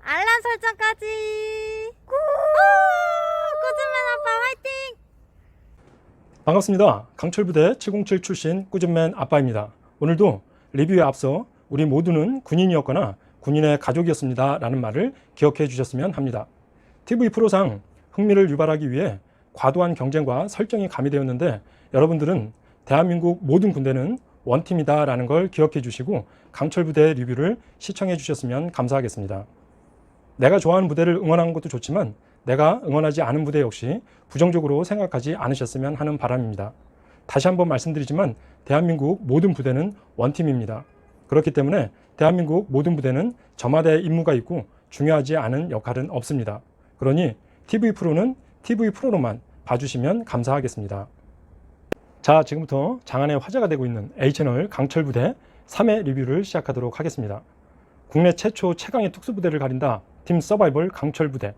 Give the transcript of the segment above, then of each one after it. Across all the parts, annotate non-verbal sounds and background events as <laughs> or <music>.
알람 설정까지. 구! 꾸준맨 아빠 화이팅! 반갑습니다. 강철부대 707 출신 꾸준맨 아빠입니다. 오늘도 리뷰에 앞서 우리 모두는 군인이었거나 군인의 가족이었습니다. 라는 말을 기억해 주셨으면 합니다. TV 프로상 흥미를 유발하기 위해 과도한 경쟁과 설정이 가미되었는데 여러분들은 대한민국 모든 군대는 원팀이다 라는 걸 기억해 주시고 강철 부대 리뷰를 시청해 주셨으면 감사하겠습니다. 내가 좋아하는 부대를 응원하는 것도 좋지만 내가 응원하지 않은 부대 역시 부정적으로 생각하지 않으셨으면 하는 바람입니다. 다시 한번 말씀드리지만 대한민국 모든 부대는 원팀입니다. 그렇기 때문에 대한민국 모든 부대는 저마다의 임무가 있고 중요하지 않은 역할은 없습니다. 그러니 TV 프로는 TV 프로로만 봐주시면 감사하겠습니다. 자, 지금부터 장안에 화제가 되고 있는 A채널 강철 부대 3회 리뷰를 시작하도록 하겠습니다. 국내 최초 최강의 특수부대를 가린다. 팀 서바이벌 강철 부대.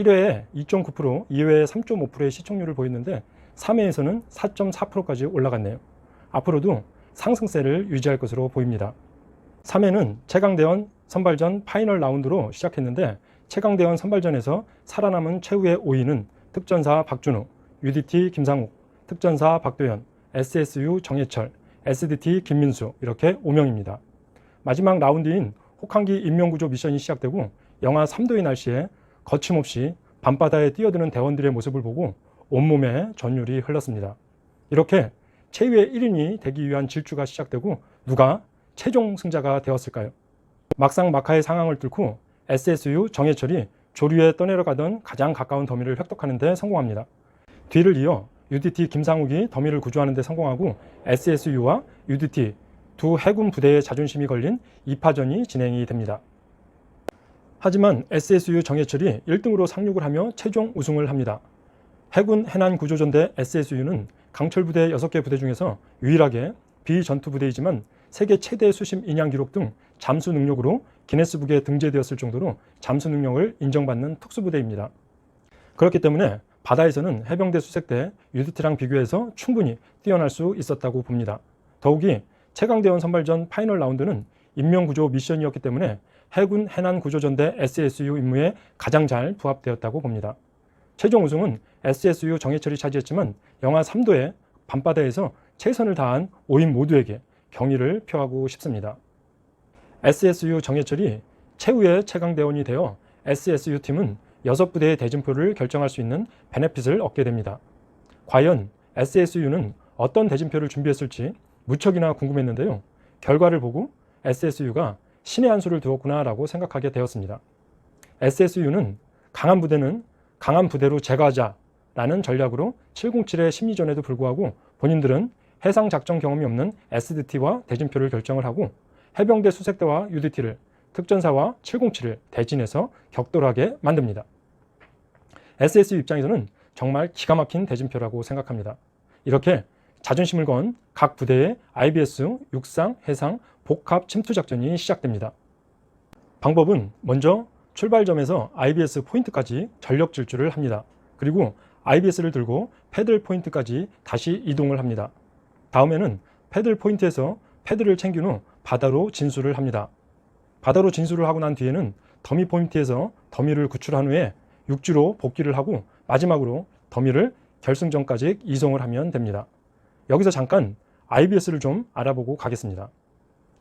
1회에 2.9%, 2회에 3.5%의 시청률을 보였는데 3회에서는 4.4%까지 올라갔네요. 앞으로도 상승세를 유지할 것으로 보입니다. 3회는 최강대원 선발전 파이널 라운드로 시작했는데 최강대원 선발전에서 살아남은 최후의 5위는 특전사 박준우, UDT 김상욱, 특전사 박도현, SSU 정해철, SDT 김민수 이렇게 5명입니다. 마지막 라운드인 혹한기 인명구조 미션이 시작되고 영하 3도의 날씨에 거침없이 밤바다에 뛰어드는 대원들의 모습을 보고 온몸에 전율이 흘렀습니다. 이렇게 최후의 1인이 되기 위한 질주가 시작되고 누가 최종 승자가 되었을까요? 막상 막하의 상황을 뚫고 SSU 정해철이 조류에 떠내려가던 가장 가까운 더미를 획득하는 데 성공합니다. 뒤를 이어 UDT 김상욱이 더미를 구조하는 데 성공하고 SSU와 UDT 두 해군 부대의 자존심이 걸린 2파전이 진행이 됩니다. 하지만 SSU 정해철이 1등으로 상륙을 하며 최종 우승을 합니다. 해군 해난 구조전대 SSU는 강철 부대 6개 부대 중에서 유일하게 비전투 부대이지만 세계 최대 수심 인양 기록 등 잠수 능력으로 기네스북에 등재되었을 정도로 잠수 능력을 인정받는 특수부대입니다. 그렇기 때문에 바다에서는 해병대 수색대 UDT랑 비교해서 충분히 뛰어날 수 있었다고 봅니다. 더욱이 최강대원 선발전 파이널 라운드는 인명구조 미션이었기 때문에 해군 해난 구조전대 SSU 임무에 가장 잘 부합되었다고 봅니다. 최종 우승은 SSU 정해철이 차지했지만 영하 3도의 밤바다에서 최선을 다한 5인 모두에게 경의를 표하고 싶습니다. SSU 정해철이 최후의 최강대원이 되어 SSU 팀은 6부대의 대진표를 결정할 수 있는 베네핏을 얻게 됩니다. 과연 SSU는 어떤 대진표를 준비했을지 무척이나 궁금했는데요. 결과를 보고 SSU가 신의 한 수를 두었구나라고 생각하게 되었습니다. SSU는 강한 부대는 강한 부대로 제거하자라는 전략으로 707의 심리전에도 불구하고 본인들은 해상 작전 경험이 없는 SDT와 대진표를 결정을 하고 해병대 수색대와 UDT를 특전사와 707을 대진해서 격돌하게 만듭니다. SSU 입장에서는 정말 기가 막힌 대진표라고 생각합니다. 이렇게 자존심을 건 각 부대의 IBS 육상, 해상, 복합 침투 작전이 시작됩니다. 방법은 먼저 출발점에서 IBS 포인트까지 전력 질주를 합니다. 그리고 IBS를 들고 패들 포인트까지 다시 이동을 합니다. 다음에는 패들 포인트에서 패들을 챙긴 후 바다로 진수를 합니다. 바다로 진수를 하고 난 뒤에는 더미 포인트에서 더미를 구출한 후에 육지로 복귀를 하고 마지막으로 더미를 결승전까지 이송을 하면 됩니다. 여기서 잠깐 IBS를 좀 알아보고 가겠습니다.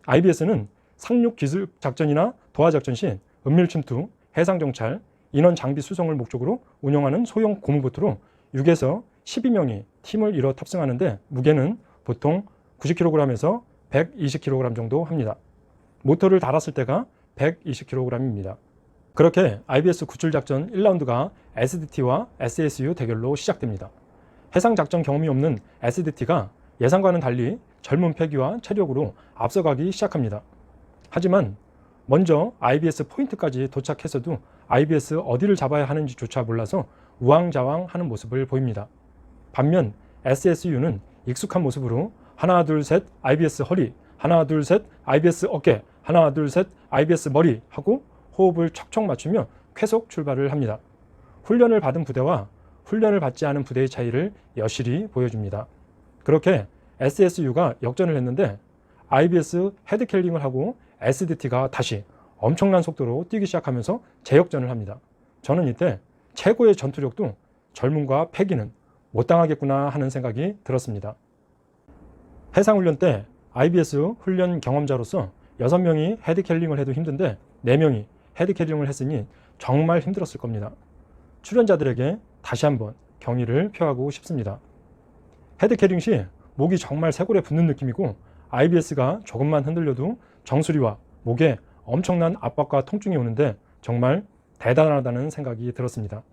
IBS는 상륙 기술 작전이나 도하 작전 시 은밀 침투, 해상 정찰, 인원 장비 수송을 목적으로 운영하는 소형 고무보트로 6에서 12명이 팀을 이뤄 탑승하는데 무게는 보통 90kg에서 120kg 정도 합니다. 모터를 달았을 때가 120kg입니다. 그렇게 IBS 구출 작전 1라운드가 SDT와 SSU 대결로 시작됩니다. 해상 작전 경험이 없는 SDT가 예상과는 달리 젊은 패기와 체력으로 앞서가기 시작합니다. 하지만 먼저 IBS 포인트까지 도착해서도 IBS 어디를 잡아야 하는지조차 몰라서 우왕좌왕 하는 모습을 보입니다. 반면 SSU는 익숙한 모습으로 하나 둘 셋 IBS 허리, 하나 둘 셋 IBS 어깨, 하나 둘 셋 IBS 머리 하고 호흡을 척척 맞추며 쾌속 출발을 합니다. 훈련을 받은 부대와 훈련을 받지 않은 부대의 차이를 여실히 보여줍니다. 그렇게 SSU가 역전을 했는데 IBS 헤드캐링을 하고 SDT가 다시 엄청난 속도로 뛰기 시작하면서 제역전을 합니다. 저는 이때 최고의 전투력도 젊음과 패기는 못 당하겠구나 하는 생각이 들었습니다. 해상훈련 때 IBS 훈련 경험자로서 6명이 헤드 캐링을 해도 힘든데 4명이 헤드 캐링을 했으니 정말 힘들었을 겁니다. 출연자들에게 다시 한번 경의를 표하고 싶습니다. 헤드 캐링 시 목이 정말 쇄골에 붙는 느낌이고 IBS가 조금만 흔들려도 정수리와 목에 엄청난 압박과 통증이 오는데 정말 대단하다는 생각이 들었습니다.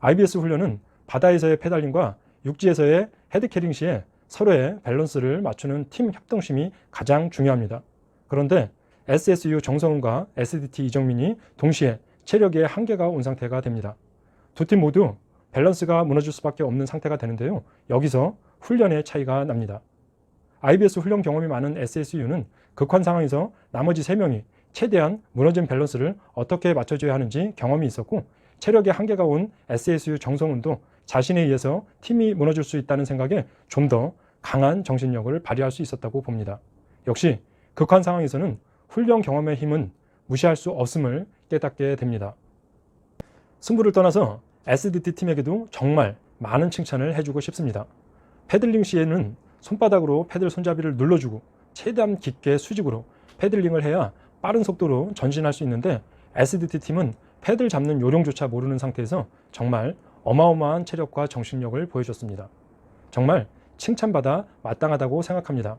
IBS 훈련은 바다에서의 페달링과 육지에서의 헤드 캐링 시에 서로의 밸런스를 맞추는 팀 협동심이 가장 중요합니다. 그런데 SSU 정성훈과 SDT 이정민이 동시에 체력에 한계가 온 상태가 됩니다. 두 팀 모두 밸런스가 무너질 수밖에 없는 상태가 되는데요. 여기서 훈련의 차이가 납니다. IBS 훈련 경험이 많은 SSU는 극한 상황에서 나머지 3명이 최대한 무너진 밸런스를 어떻게 맞춰줘야 하는지 경험이 있었고 체력에 한계가 온 SSU 정성훈도 자신에 의해서 팀이 무너질 수 있다는 생각에 좀 더 강한 정신력을 발휘할 수 있었다고 봅니다. 역시 극한 상황에서는 훈련 경험의 힘은 무시할 수 없음을 깨닫게 됩니다. 승부를 떠나서 SDT 팀에게도 정말 많은 칭찬을 해주고 싶습니다. 패들링 시에는 손바닥으로 패들 손잡이를 눌러주고 최대한 깊게 수직으로 패들링을 해야 빠른 속도로 전진할 수 있는데 SDT 팀은 패들 잡는 요령조차 모르는 상태에서 정말 어마어마한 체력과 정신력을 보여줬습니다. 정말 칭찬받아 마땅하다고 생각합니다.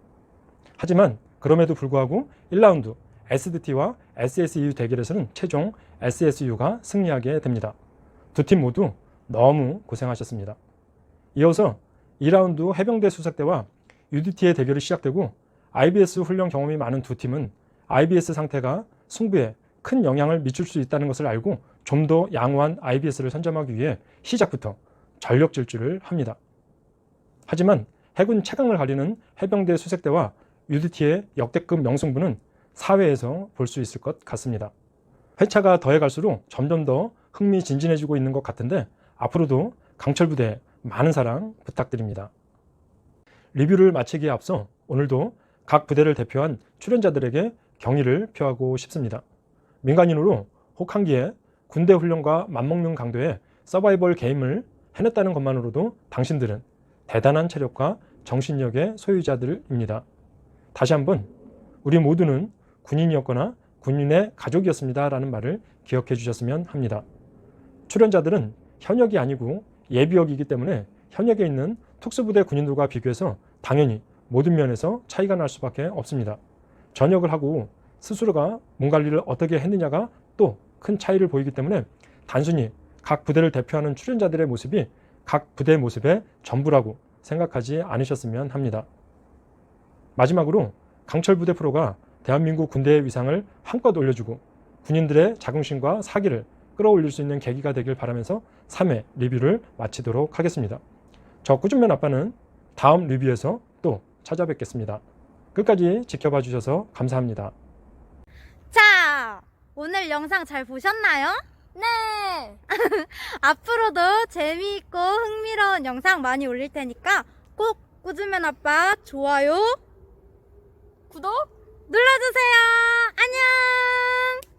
하지만 그럼에도 불구하고 1라운드 SDT와 SSU 대결에서는 최종 SSU가 승리하게 됩니다. 두 팀 모두 너무 고생하셨습니다. 이어서 2라운드 해병대 수색대와 UDT의 대결이 시작되고 IBS 훈련 경험이 많은 두 팀은 IBS 상태가 승부에 큰 영향을 미칠 수 있다는 것을 알고 좀 더 양호한 IBS를 선점하기 위해 시작부터 전력 질주를 합니다. 하지만 해군 최강을 가리는 해병대 수색대와 UDT의 역대급 명승부는 사회에서 볼 수 있을 것 같습니다. 회차가 더해갈수록 점점 더 흥미진진해지고 있는 것 같은데 앞으로도 강철 부대에 많은 사랑 부탁드립니다. 리뷰를 마치기에 앞서 오늘도 각 부대를 대표한 출연자들에게 경의를 표하고 싶습니다. 민간인으로 혹한기에 군대 훈련과 맞먹는 강도의 서바이벌 게임을 해냈다는 것만으로도 당신들은 대단한 체력과 정신력의 소유자들입니다. 다시 한번 우리 모두는 군인이었거나 군인의 가족이었습니다. 라는 말을 기억해 주셨으면 합니다. 출연자들은 현역이 아니고 예비역이기 때문에 현역에 있는 특수부대 군인들과 비교해서 당연히 모든 면에서 차이가 날 수밖에 없습니다. 전역을 하고 스스로가 몸 관리를 어떻게 했느냐가 또 큰 차이를 보이기 때문에 단순히 각 부대를 대표하는 출연자들의 모습이 각 부대 모습의 전부라고 생각하지 않으셨으면 합니다. 마지막으로 강철 부대 프로가 대한민국 군대의 위상을 한껏 올려주고 군인들의 자긍심과 사기를 끌어올릴 수 있는 계기가 되길 바라면서 3회 리뷰를 마치도록 하겠습니다. 저 꾸준면 아빠는 다음 리뷰에서 또 찾아뵙겠습니다. 끝까지 지켜봐 주셔서 감사합니다. 자, 오늘 영상 잘 보셨나요? 네. <laughs> 앞으로도 재미있고 흥미로운 영상 많이 올릴 테니까 꼭 꾸준면 아빠 좋아요 구독 눌러주세요. 안녕.